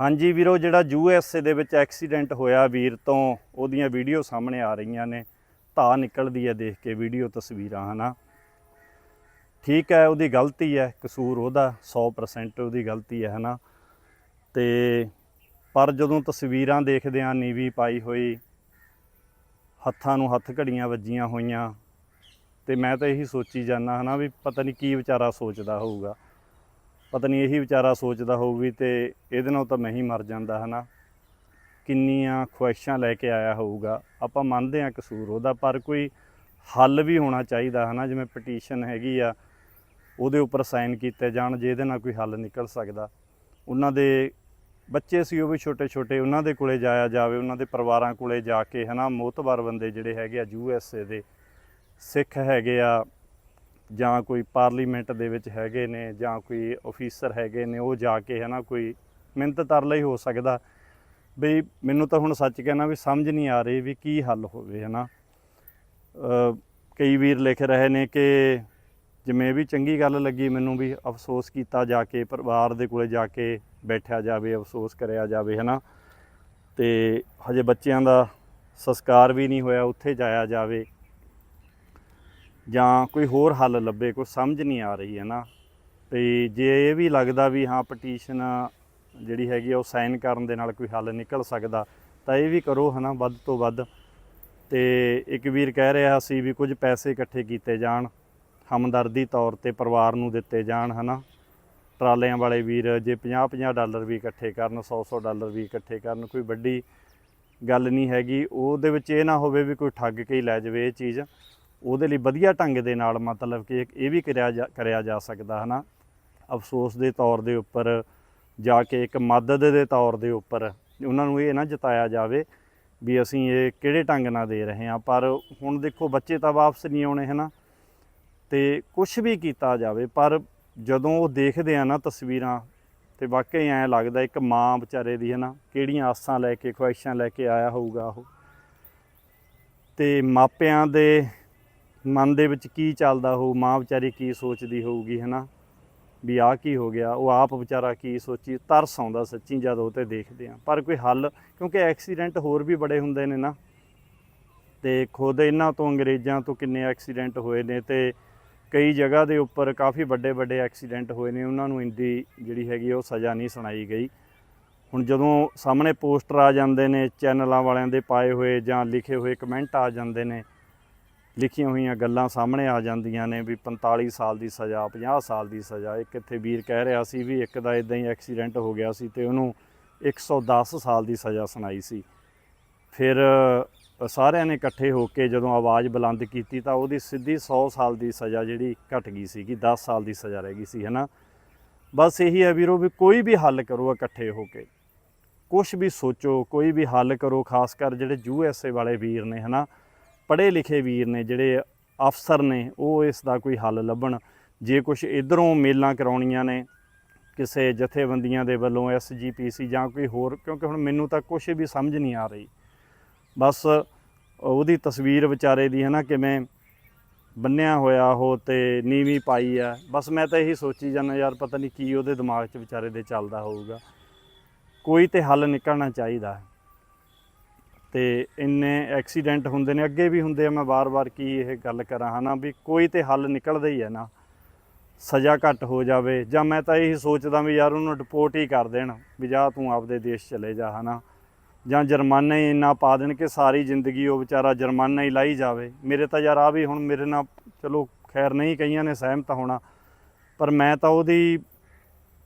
ਹਾਂਜੀ ਵੀਰੋ, ਜਿਹੜਾ ਯੂ ਐੱਸ ਏ ਦੇ ਵਿੱਚ ਐਕਸੀਡੈਂਟ ਹੋਇਆ ਵੀਰ ਤੋਂ, ਉਹਦੀਆਂ ਵੀਡੀਓ ਸਾਹਮਣੇ ਆ ਰਹੀਆਂ ਨੇ। ਧਾ ਨਿਕਲਦੀ ਹੈ ਦੇਖ ਕੇ, ਵੀਡੀਓ ਤਸਵੀਰਾਂ, ਹਨਾ? ਠੀਕ ਹੈ, ਉਹਦੀ ਗਲਤੀ ਹੈ, ਕਸੂਰ ਉਹਦਾ 100% ਉਹਦੀ ਗਲਤੀ ਹੈ, ਹਨਾ? ਤੇ ਪਰ ਜਦੋਂ ਤਸਵੀਰਾਂ ਦੇਖਦੇ ਆ ਨੀਵੀ ਪਾਈ ਹੋਈ, ਹੱਥਾਂ ਨੂੰ ਹੱਥ ਘੜੀਆਂ ਵੱਜੀਆਂ ਹੋਈਆਂ, ਤੇ ਮੈਂ ਤਾਂ ਇਹੀ ਸੋਚੀ ਜਾਂਦਾ, ਹਨਾ, ਵੀ ਪਤਾ ਨਹੀਂ ਕੀ ਵਿਚਾਰਾ ਸੋਚਦਾ ਹੋਊਗਾ। ਪਤਾ ਨਹੀਂ ਇਹੀ ਵਿਚਾਰਾ ਸੋਚਦਾ ਹੋਊ ਵੀ ਤੇ ਇਹਦੇ ਨਾਲ ਤਾਂ ਮੈਂ ਹੀ ਮਰ ਜਾਂਦਾ ਹਨਾ। ਕਿੰਨੀਆਂ ਖੁਆਇਸ਼ਾਂ ਲੈ ਕੇ ਆਇਆ ਹੋਊਗਾ। ਆਪਾਂ ਮੰਨਦੇ ਹਾਂ ਕਸੂਰ ਉਹਦਾ, ਪਰ ਕੋਈ ਹੱਲ ਵੀ ਹੋਣਾ ਚਾਹੀਦਾ ਹਨਾ, ਜਿਵੇਂ ਪਟੀਸ਼ਨ ਹੈਗੀ ਆ, ਉਹਦੇ ਉੱਪਰ ਸਾਈਨ ਕੀਤੇ ਜਾਣ, ਜੇ ਇਹਦੇ ਨਾਲ ਕੋਈ ਹੱਲ ਨਿਕਲ ਸਕਦਾ। ਉਹਨਾਂ ਦੇ ਬੱਚੇ ਸੀ ਉਹ ਵੀ ਛੋਟੇ ਛੋਟੇ ਉਹਨਾਂ ਦੇ ਕੋਲੇ ਜਾਇਆ ਜਾਵੇ, ਉਹਨਾਂ ਦੇ ਪਰਿਵਾਰਾਂ ਕੋਲੇ ਜਾ ਕੇ ਹਨਾ, ਮੋਤਬਰ ਬੰਦੇ ਜਿਹੜੇ ਹੈਗੇ ਆ ਯੂ ਐੱਸ ਏ ਦੇ, ਸਿੱਖ ਹੈਗੇ ਆ ਜਾਂ ਕੋਈ ਪਾਰਲੀਮੈਂਟ ਦੇ ਵਿੱਚ ਹੈਗੇ ਨੇ ਜਾਂ ਕੋਈ ਅਫੀਸਰ ਹੈਗੇ ਨੇ, ਉਹ ਜਾ ਕੇ ਹੈ ਨਾ ਕੋਈ ਮਿਹਨਤ ਤਰਲਾ ਹੀ ਹੋ ਸਕਦਾ। ਬਈ ਮੈਨੂੰ ਤਾਂ ਹੁਣ ਸੱਚ ਕਹਿਣਾ ਵੀ ਸਮਝ ਨਹੀਂ ਆ ਰਹੀ ਵੀ ਕੀ ਹੱਲ ਹੋਵੇ ਹੈ ਨਾ ਕਈ ਵੀਰ ਲਿਖ ਰਹੇ ਨੇ ਕਿ ਜਿਵੇਂ ਵੀ ਚੰਗੀ ਗੱਲ ਲੱਗੀ ਮੈਨੂੰ ਵੀ ਅਫਸੋਸ ਕੀਤਾ ਜਾ ਕੇ, ਪਰਿਵਾਰ ਦੇ ਕੋਲੇ ਜਾ ਕੇ ਬੈਠਿਆ ਜਾਵੇ, ਅਫਸੋਸ ਕਰਿਆ ਜਾਵੇ ਹਨਾ। ਤੇ ਹਜੇ ਬੱਚਿਆਂ ਦਾ ਸੰਸਕਾਰ ਵੀ ਨਹੀਂ ਹੋਇਆ, ਉੱਥੇ ਜਾਇਆ ਜਾਵੇ। ਜਾਂ ਕੋਈ ਹੋਰ ਹੱਲ ਲੱਭੇ, ਕੋਈ ਸਮਝ ਨਹੀਂ ਆ ਰਹੀ, ਹੈ ਨਾ? ਤੇ ਜੇ ਇਹ ਵੀ ਲੱਗਦਾ ਵੀ ਹਾਂ ਪਟੀਸ਼ਨ ਜਿਹੜੀ ਹੈਗੀ ਆ, ਉਹ ਸਾਈਨ ਕਰਨ ਦੇ ਨਾਲ ਕੋਈ ਹੱਲ ਨਿਕਲ ਸਕਦਾ, ਤਾਂ ਇਹ ਵੀ ਕਰੋ ਹਨਾ ਵੱਧ ਤੋਂ ਵੱਧ। ਤੇ ਇੱਕ ਵੀਰ ਕਹਿ ਰਿਹਾ ਸੀ ਵੀ ਕੁਝ ਪੈਸੇ ਇਕੱਠੇ ਕੀਤੇ ਜਾਣ, ਹਮਦਰਦੀ ਤੌਰ ਤੇ ਪਰਿਵਾਰ ਨੂੰ ਦਿੱਤੇ ਜਾਣ ਹਨਾ ਟਰਾਲਿਆਂ ਵਾਲੇ ਵੀਰ, ਜੇ 50-50 ਡਾਲਰ ਵੀ ਇਕੱਠੇ ਕਰਨ 100-100 ਡਾਲਰ ਵੀ ਇਕੱਠੇ ਕਰਨ, ਕੋਈ ਵੱਡੀ ਗੱਲ ਨਹੀਂ ਹੈਗੀ। ਉਹਦੇ ਵਿੱਚ ਇਹ ਨਾ ਹੋਵੇ ਵੀ ਕੋਈ ਠੱਗ ਕੇ ਹੀ ਲੈ ਜਾਵੇ ਇਹ ਚੀਜ਼। ਉਹਦੇ ਲਈ ਵਧੀਆ ਢੰਗ ਦੇ ਨਾਲ ਮਤਲਬ ਕਿ ਇੱਕ ਇਹ ਵੀ ਕਰਿਆ ਜਾ ਕਰਿਆ ਜਾ ਸਕਦਾ ਹਨਾ ਅਫਸੋਸ ਦੇ ਤੌਰ ਦੇ ਉੱਪਰ ਜਾ ਕੇ ਇੱਕ ਮਦਦ ਦੇ ਤੌਰ ਦੇ ਉੱਪਰ ਉਹਨਾਂ ਨੂੰ ਇਹ ਨਾ ਜਤਾਇਆ ਜਾਵੇ ਵੀ ਅਸੀਂ ਇਹ ਕਿਹੜੇ ਢੰਗ ਨਾਲ ਦੇ ਰਹੇ ਹਾਂ। ਪਰ ਹੁਣ ਦੇਖੋ ਬੱਚੇ ਤਾਂ ਵਾਪਸ ਨਹੀਂ ਆਉਣੇ ਹਨਾ ਤੇ ਕੁਝ ਵੀ ਕੀਤਾ ਜਾਵੇ, ਪਰ ਜਦੋਂ ਉਹ ਦੇਖਦੇ ਆ ਨਾ ਤਸਵੀਰਾਂ, ਤੇ ਵਾਕਈ ਐਂ ਲੱਗਦਾ ਇੱਕ ਮਾਂ ਵਿਚਾਰੇ ਦੀ ਹਨਾ ਕਿਹੜੀਆਂ ਆਸਾਂ ਲੈ ਕੇ, ਖੁਆਇਸ਼ਾਂ ਲੈ ਕੇ ਆਇਆ ਹੋਊਗਾ ਉਹ। ਤੇ ਮਾਪਿਆਂ ਦੇ ਮਨ ਦੇ ਵਿੱਚ ਕੀ ਚੱਲਦਾ ਹੋਊ, ਮਾਂ ਵਿਚਾਰੀ ਕੀ ਸੋਚਦੀ ਹੋਊਗੀ, ਹਨਾ? ਵੀ ਆਹ ਕੀ ਹੋ ਗਿਆ, ਉਹ ਆਪ ਵਿਚਾਰਾ ਕੀ ਸੋਚੀ, ਤਰਸ ਆਉਂਦਾ ਸੱਚੀ ਜਦ ਉਹ ਤੇ ਦੇਖਦੇ ਆ ਪਰ ਕੋਈ ਹੱਲ, ਕਿਉਂਕਿ ਐਕਸੀਡੈਂਟ ਹੋਰ ਵੀ ਬੜੇ ਹੁੰਦੇ ਨੇ ਨਾ। ਤੇ ਖੁਦ ਇਹਨਾਂ ਤੋਂ, ਅੰਗਰੇਜ਼ਾਂ ਤੋਂ ਕਿੰਨੇ ਐਕਸੀਡੈਂਟ ਹੋਏ ਨੇ ਤੇ ਕਈ ਜਗ੍ਹਾ ਦੇ ਉੱਪਰ ਕਾਫੀ ਵੱਡੇ ਵੱਡੇ ਐਕਸੀਡੈਂਟ ਹੋਏ ਨੇ, ਉਹਨਾਂ ਨੂੰ ਇੰਦੀ ਜਿਹੜੀ ਹੈਗੀ ਉਹ ਸਜ਼ਾ ਨਹੀਂ ਸੁਣਾਈ ਗਈ। ਹੁਣ ਜਦੋਂ ਸਾਹਮਣੇ ਪੋਸਟਰ ਆ ਜਾਂਦੇ ਨੇ, ਚੈਨਲਾਂ ਵਾਲਿਆਂ ਦੇ ਪਾਏ ਹੋਏ ਜਾਂ ਲਿਖੇ ਹੋਏ ਕਮੈਂਟ ਆ ਜਾਂਦੇ ਨੇ ਲਿਖੀਆਂ ਹੋਈਆਂ ਗੱਲਾਂ ਸਾਹਮਣੇ ਆ ਜਾਂਦੀਆਂ ਨੇ ਵੀ 45 ਸਾਲ ਦੀ ਸਜ਼ਾ 50 ਸਾਲ ਦੀ ਸਜ਼ਾ। ਇੱਕ ਇੱਥੇ ਵੀਰ ਕਹਿ ਰਿਹਾ ਸੀ ਵੀ ਇੱਕ ਦਾ ਇਦਾਂ ਹੀ ਐਕਸੀਡੈਂਟ ਹੋ ਗਿਆ ਸੀ ਤੇ ਉਹਨੂੰ 110 ਸਾਲ ਦੀ ਸਜ਼ਾ ਸੁਣਾਈ ਸੀ। ਫਿਰ ਸਾਰਿਆਂ ਨੇ ਇਕੱਠੇ ਹੋ ਕੇ ਜਦੋਂ ਆਵਾਜ਼ ਬੁਲੰਦ ਕੀਤੀ ਤਾਂ ਉਹਦੀ ਸਿੱਧੀ 100 ਸਾਲ ਦੀ ਸਜ਼ਾ ਜਿਹੜੀ ਘਟ ਗਈ ਸੀਗੀ 10 ਸਾਲ ਦੀ ਸਜ਼ਾ ਰਹਿ ਗਈ ਸੀ ਹਨਾ ਬਸ ਇਹੀ ਹੈ ਵੀਰੋ ਵੀ ਕੋਈ ਵੀ ਹੱਲ ਕਰੋ ਇਕੱਠੇ ਹੋ ਕੇ। ਕੁਝ ਵੀ ਸੋਚੋ, ਕੋਈ ਵੀ ਹੱਲ ਕਰੋ, ਖਾਸ ਕਰ ਜਿਹੜੇ ਯੂਐਸਏ ਵਾਲੇ ਵੀਰ ਨੇ ਹਨਾ ਪੜ੍ਹੇ ਲਿਖੇ ਵੀਰ ਨੇ ਜਿਹੜੇ ਅਫਸਰ ਨੇ, ਉਹ ਇਸ ਦਾ ਕੋਈ ਹੱਲ ਲੱਭਣ। ਜੇ ਕੁਝ ਇਧਰੋਂ ਮੇਲਾਂ ਕਰਾਉਣੀਆਂ ਨੇ ਕਿਸੇ ਜਥੇਬੰਦੀਆਂ ਦੇ ਵੱਲੋਂ ਐਸਜੀਪੀਸੀ ਜਾਂ ਕੋਈ ਹੋਰ, ਕਿਉਂਕਿ ਹੁਣ ਮੈਨੂੰ ਤਾਂ ਕੁਝ ਵੀ ਸਮਝ ਨਹੀਂ ਆ ਰਹੀ। ਬਸ ਉਹਦੀ ਤਸਵੀਰ ਵਿਚਾਰੇ ਦੀ ਹੈ ਨਾ, ਕਿਵੇਂ ਬੰਨਿਆ ਹੋਇਆ ਉਹ ਤੇ ਨੀਵੀਂ ਪਾਈ ਆ। ਬਸ ਮੈਂ ਤਾਂ ਇਹੀ ਸੋਚੀ ਜਾਂਦਾ, ਯਾਰ ਪਤਾ ਨਹੀਂ ਕੀ ਉਹਦੇ ਦਿਮਾਗ 'ਚ ਵਿਚਾਰੇ ਦੇ ਚੱਲਦਾ ਹੋਊਗਾ। ਕੋਈ ਤੇ ਹੱਲ ਨਿਕਲਣਾ ਚਾਹੀਦਾ। ਤੇ ਇੰਨੇ ਐਕਸੀਡੈਂਟ ਹੁੰਦੇ ਨੇ, ਅੱਗੇ ਵੀ ਹੁੰਦੇ ਆ, ਮੈਂ ਵਾਰ-ਵਾਰ ਕੀ ਇਹ ਗੱਲ ਕਰਾਂ, ਹਨਾ, ਵੀ ਕੋਈ ਤੇ ਹੱਲ ਨਿਕਲਦਾ ਹੀ ਹੈ ਨਾ। ਸਜ਼ਾ ਘੱਟ ਹੋ ਜਾਵੇ, ਜਾਂ ਮੈਂ ਤਾਂ ਇਹੀ ਸੋਚਦਾ ਵੀ ਯਾਰ ਉਹਨੂੰ ਡਿਪੋਰਟ ਹੀ ਕਰ ਦੇਣ, ਵੀ ਜਾ ਤੂੰ ਆਪਦੇ ਦੇਸ਼ ਚਲੇ ਜਾ, ਹਨਾ। ਜਾਂ ਜੁਰਮਾਨਾ ਹੀ ਇੰਨਾ ਪਾ ਦੇਣ ਕਿ ਸਾਰੀ ਜ਼ਿੰਦਗੀ ਉਹ ਵਿਚਾਰਾ ਜੁਰਮਾਨਾ ਹੀ ਲਾਈ ਜਾਵੇ। ਮੇਰੇ ਤਾਂ ਯਾਰ ਆ ਵੀ ਹੁਣ ਮੇਰੇ ਨਾਲ, ਚਲੋ, ਖੈਰ ਨਹੀਂ ਕਈਆਂ ਨੇ ਸਹਿਮਤ ਹੋਣਾ, ਪਰ ਮੈਂ ਤਾਂ ਉਹਦੀ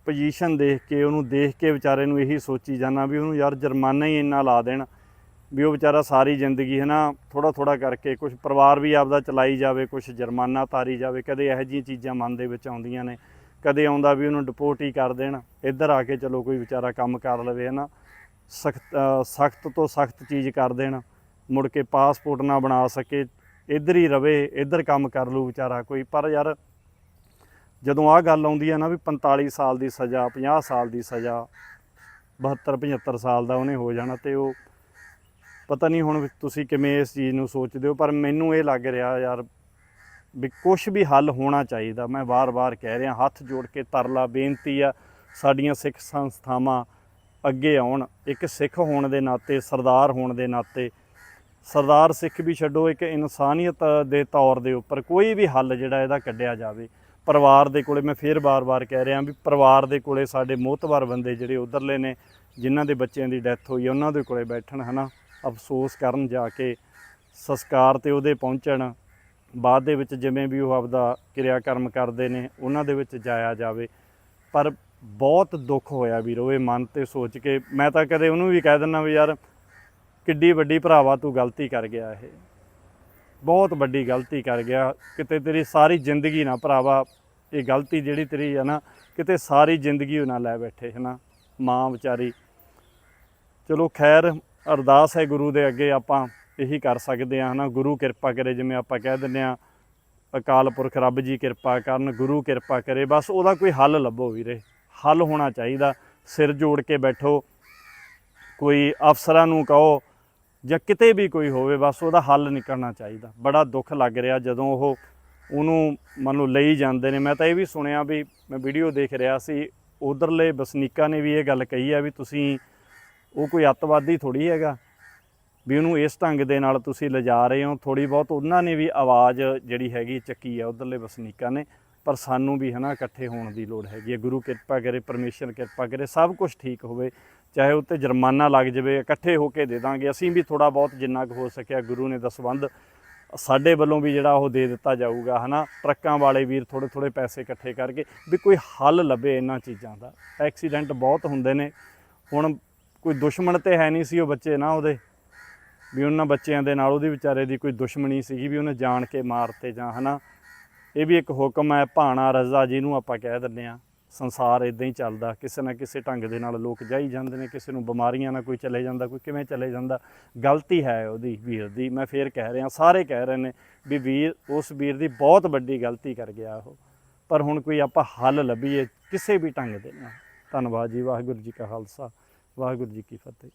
ਪੋਜੀਸ਼ਨ ਦੇਖ ਕੇ, ਉਹਨੂੰ ਦੇਖ ਕੇ ਵਿਚਾਰੇ ਨੂੰ ਇਹੀ ਸੋਚੀ ਜਾਂਦਾ ਵੀ ਉਹਨੂੰ ਯਾਰ ਜੁਰਮਾਨਾ ਹੀ ਇੰਨਾ ਲਾ ਦੇਣ ਵੀ ਉਹ ਵਿਚਾਰਾ ਸਾਰੀ ਜ਼ਿੰਦਗੀ ਹੈ ਨਾ ਥੋੜਾ ਥੋੜਾ ਕਰਕੇ ਕੁਝ ਪਰਿਵਾਰ ਵੀ ਆਪਦਾ ਚਲਾਈ ਜਾਵੇ ਕੁਝ ਜੁਰਮਾਨਾ ਤਾਰੀ ਜਾਵੇ, ਕਦੇ ਇਹੋ ਜਿਹੀਆਂ ਚੀਜ਼ਾਂ ਮਨ ਦੇ ਵਿੱਚ ਆਉਂਦੀਆਂ ਨੇ, ਕਦੇ ਆਉਂਦਾ ਵੀ ਉਹਨੂੰ ਡਿਪੋਰਟ ਹੀ ਕਰ ਦੇਣ, ਇੱਧਰ ਆ ਕੇ ਚਲੋ ਕੋਈ ਵਿਚਾਰਾ ਕੰਮ ਕਰ ਲਵੇ ਹੈ ਨਾ ਸਖਤ ਸਖਤ ਤੋਂ ਸਖਤ ਚੀਜ਼ ਕਰ ਦੇਣ, ਮੁੜ ਕੇ ਪਾਸਪੋਰਟ ਨਾ ਬਣਾ ਸਕੇ, ਇੱਧਰ ਹੀ ਰਵੇ, ਇੱਧਰ ਕੰਮ ਕਰ ਲੂ ਵਿਚਾਰਾ ਕੋਈ, ਪਰ ਯਾਰ ਜਦੋਂ ਆਹ ਗੱਲ ਆਉਂਦੀ ਹੈ ਨਾ ਵੀ 45 ਸਾਲ ਦੀ ਸਜ਼ਾ 50 ਸਾਲ ਦੀ ਸਜ਼ਾ 72 75 ਸਾਲ ਦਾ ਉਹਨੇ ਹੋ ਜਾਣਾ ਤੇ ਉਹ ਪਤਾ ਨਹੀਂ ਹੁਣ ਤੁਸੀਂ ਕਿਵੇਂ ਇਸ ਚੀਜ਼ ਨੂੰ ਸੋਚਦੇ ਹੋ, ਪਰ ਮੈਨੂੰ ਇਹ ਲੱਗ ਰਿਹਾ ਯਾਰ ਵੀ ਕੁਝ ਵੀ ਹੱਲ ਹੋਣਾ ਚਾਹੀਦਾ। ਮੈਂ ਵਾਰ-ਵਾਰ ਕਹਿ ਰਿਹਾ, ਹੱਥ ਜੋੜ ਕੇ ਤਰਲਾ ਬੇਨਤੀ ਆ, ਸਾਡੀਆਂ ਸਿੱਖ ਸੰਸਥਾਵਾਂ ਅੱਗੇ ਆਉਣ। ਇੱਕ ਸਿੱਖ ਹੋਣ ਦੇ ਨਾਤੇ, ਸਰਦਾਰ ਹੋਣ ਦੇ ਨਾਤੇ, ਸਰਦਾਰ ਸਿੱਖ ਵੀ ਛੱਡੋ, ਇੱਕ ਇਨਸਾਨੀਅਤ ਦੇ ਤੌਰ ਦੇ ਉੱਪਰ ਕੋਈ ਵੀ ਹੱਲ ਜਿਹੜਾ ਇਹਦਾ ਕੱਢਿਆ ਜਾਵੇ। ਪਰਿਵਾਰ ਦੇ ਕੋਲੇ ਮੈਂ ਫੇਰ ਬਾਰ-ਬਾਰ ਕਹਿ ਰਿਹਾ ਵੀ ਪਰਿਵਾਰ ਦੇ ਕੋਲੇ ਸਾਡੇ ਮੋਹਤਵਾਰ ਬੰਦੇ ਜਿਹੜੇ ਉਧਰਲੇ ਨੇ, ਜਿਨ੍ਹਾਂ ਦੇ ਬੱਚਿਆਂ ਦੀ ਡੈਥ ਹੋਈ ਉਹਨਾਂ ਦੇ ਕੋਲੇ ਬੈਠਣ, ਹਨਾ? ਅਫਸੋਸ ਕਰਨ ਜਾ ਕੇ ਸੰਸਕਾਰ ਤੇ ਉਹਦੇ ਪਹੁੰਚਣ, ਬਾਅਦ ਦੇ ਵਿੱਚ ਜਿਵੇਂ ਵੀ ਉਹ ਆਪਦਾ ਕਿਰਿਆ ਕਰਮ ਕਰਦੇ ਨੇ, ਉਹਨਾਂ ਦੇ ਵਿੱਚ ਜਾਇਆ ਜਾਵੇ। ਪਰ ਬਹੁਤ ਦੁੱਖ ਹੋਇਆ ਵੀਰੋ, ਇਹ ਮਨ ਤੇ ਸੋਚ ਕੇ। ਮੈਂ ਤਾਂ ਕਦੇ ਉਹਨੂੰ ਵੀ ਕਹਿ ਦਿੰਦਾ ਵੀ ਯਾਰ, ਕਿੱਡੀ ਵੱਡੀ ਭਰਾਵਾ ਤੂੰ ਗਲਤੀ ਕਰ ਗਿਆ ਇਹ। ਬਹੁਤ ਵੱਡੀ ਗਲਤੀ ਕਰ ਗਿਆ। ਕਿਤੇ ਤੇਰੀ ਸਾਰੀ ਜ਼ਿੰਦਗੀ ਨਾ ਭਰਾਵਾ, ਇਹ ਗਲਤੀ ਜਿਹੜੀ ਤੇਰੀ ਹੈ ਨਾ, ਕਿਤੇ ਸਾਰੀ ਜ਼ਿੰਦਗੀ ਉਹ ਨਾ ਲੈ ਬੈਠੇ ਹੈ ਨਾ ਮਾਂ ਵਿਚਾਰੀ। ਚਲੋ ਖੈਰ ਅਰਦਾਸ ਹੈ ਗੁਰੂ ਦੇ ਅੱਗੇ ਆਪਾਂ ਇਹੀ ਕਰ ਸਕਦੇ ਆ ਹਨਾ? ਗੁਰੂ ਕਿਰਪਾ ਕਰੇ ਜਿਵੇਂ ਆਪਾਂ ਕਹਿ ਦਿੰਦੇ ਆ ਅਕਾਲ ਪੁਰਖ ਰੱਬ ਜੀ ਕਿਰਪਾ ਕਰਨ, ਗੁਰੂ ਕਿਰਪਾ ਕਰੇ, ਬਸ ਉਹਦਾ ਕੋਈ ਹੱਲ ਲੱਭੋ ਵੀਰੇ। ਹੱਲ ਹੋਣਾ ਚਾਹੀਦਾ, ਸਿਰ ਜੋੜ ਕੇ ਬੈਠੋ, ਕੋਈ ਅਫਸਰਾਂ ਨੂੰ ਕਹੋ ਜਾਂ ਕਿਤੇ ਵੀ ਕੋਈ ਹੋਵੇ, ਬਸ ਉਹਦਾ ਹੱਲ ਨਿਕਲਣਾ ਚਾਹੀਦਾ। ਬੜਾ ਦੁੱਖ ਲੱਗ ਰਿਹਾ ਜਦੋਂ ਉਹ ਉਹਨੂੰ ਮੰਨ ਲਓ ਲਈ ਜਾਂਦੇ ਨੇ। ਮੈਂ ਤਾਂ ਇਹ ਵੀ ਸੁਣਿਆ ਵੀ ਮੈਂ ਵੀਡੀਓ ਦੇਖ ਰਿਹਾ ਸੀ, ਉਧਰਲੇ ਵਸਨੀਕਾਂ ਨੇ ਵੀ ਇਹ ਗੱਲ ਕਹੀ ਆ ਵੀ ਤੁਸੀਂ ਉਹ ਕੋਈ ਅੱਤਵਾਦੀ ਥੋੜੀ ਹੈਗਾ। ਵੀ ਉਹਨੂੰ ਇਸ ਢੰਗ ਦੇ ਨਾਲ ਤੁਸੀਂ ਲਿਜਾ ਰਹੇ ਹੋ ਥੋੜੀ ਬਹੁਤ ਉਹਨਾਂ ਨੇ ਵੀ ਆਵਾਜ਼ ਜਿਹੜੀ ਹੈਗੀ ਚੱਕੀ ਆ ਉਧਰਲੇ ਵਸਨੀਕਾਂ ਨੇ, ਪਰ ਸਾਨੂੰ ਵੀ ਹਨਾ ਇਕੱਠੇ ਹੋਣ ਦੀ ਲੋੜ ਹੈਗੀ ਹੈ। ਗੁਰੂ ਕਿਰਪਾ ਕਰੇ, ਪਰਮੇਸ਼ਰ ਕਿਰਪਾ ਕਰੇ, ਸਭ ਕੁਝ ਠੀਕ ਹੋਵੇ, ਚਾਹੇ ਉੱਤੇ ਜੁਰਮਾਨਾ ਲੱਗ ਜਾਵੇ, ਇਕੱਠੇ ਹੋ ਕੇ ਦੇ ਦਾਂਗੇ। ਅਸੀਂ ਵੀ ਥੋੜਾ ਬਹੁਤ ਜਿੰਨਾ ਕੁ ਹੋ ਸਕਿਆ ਗੁਰੂ ਨੇ ਦਸਵੰਧ, ਸਾਡੇ ਵੱਲੋਂ ਵੀ ਜਿਹੜਾ ਉਹ ਦੇ ਦਿੱਤਾ ਜਾਊਗਾ ਹਨਾ। ਟਰੱਕਾਂ ਵਾਲੇ ਵੀਰ ਥੋੜੇ ਥੋੜੇ ਪੈਸੇ ਇਕੱਠੇ ਕਰਕੇ ਵੀ ਕੋਈ ਹੱਲ ਲੱਭੇ ਇਹਨਾਂ ਚੀਜ਼ਾਂ ਦਾ। ਐਕਸੀਡੈਂਟ ਬਹੁਤ ਹੁੰਦੇ ਨੇ। ਹੁਣ ਕੋਈ ਦੁਸ਼ਮਣ ਤੇ ਹੈ ਨਹੀਂ ਸੀ ਉਹ ਬੱਚੇ ਨਾ ਉਹਦੇ, ਵੀ ਉਹਨਾਂ ਬੱਚਿਆਂ ਦੇ ਨਾਲ ਉਹਦੀ ਵਿਚਾਰੇ ਦੀ ਕੋਈ ਦੁਸ਼ਮਣੀ ਸੀਗੀ ਵੀ ਉਹਨੇ ਜਾਣ ਕੇ ਮਾਰਤੇ ਜਾਂ ਹਨਾ। ਇਹ ਵੀ ਇੱਕ ਹੁਕਮ ਹੈ, ਭਾਣਾ ਰਜ਼ਾ ਜਿਹਨੂੰ ਆਪਾਂ ਕਹਿ ਦਿੰਦੇ ਆ ਸੰਸਾਰ ਇਦਾਂ ਹੀ ਚੱਲਦਾ, ਕਿਸੇ ਨਾ ਕਿਸੇ ਢੰਗ ਦੇ ਨਾਲ ਲੋਕ ਜਾਈ ਜਾਂਦੇ ਨੇ, ਕਿਸੇ ਨੂੰ ਬਿਮਾਰੀਆਂ ਨਾਲ ਕੋਈ ਚਲੇ ਜਾਂਦਾ, ਕੋਈ ਕਿਵੇਂ ਚਲੇ ਜਾਂਦਾ। ਗਲਤੀ ਹੈ ਉਹਦੀ ਵੀਰ ਦੀ, ਮੈਂ ਫੇਰ ਕਹਿ ਰਿਹਾ, ਸਾਰੇ ਕਹਿ ਰਹੇ ਨੇ ਵੀ ਵੀਰ, ਉਸ ਵੀਰ ਦੀ ਬਹੁਤ ਵੱਡੀ ਗਲਤੀ ਕਰ ਗਿਆ ਉਹ। ਪਰ ਹੁਣ ਕੋਈ ਆਪਾਂ ਹੱਲ ਲੱਭੀਏ ਕਿਸੇ ਵੀ ਢੰਗ ਦੇ ਨਾਲ। ਧੰਨਵਾਦ ਜੀ, ਵਾਹਿਗੁਰੂ ਜੀ ਕਾ ਖਾਲਸਾ। ਵਾਹਿਗੁਰੂ ਜੀ ਕੀ ਫਤਿਹ।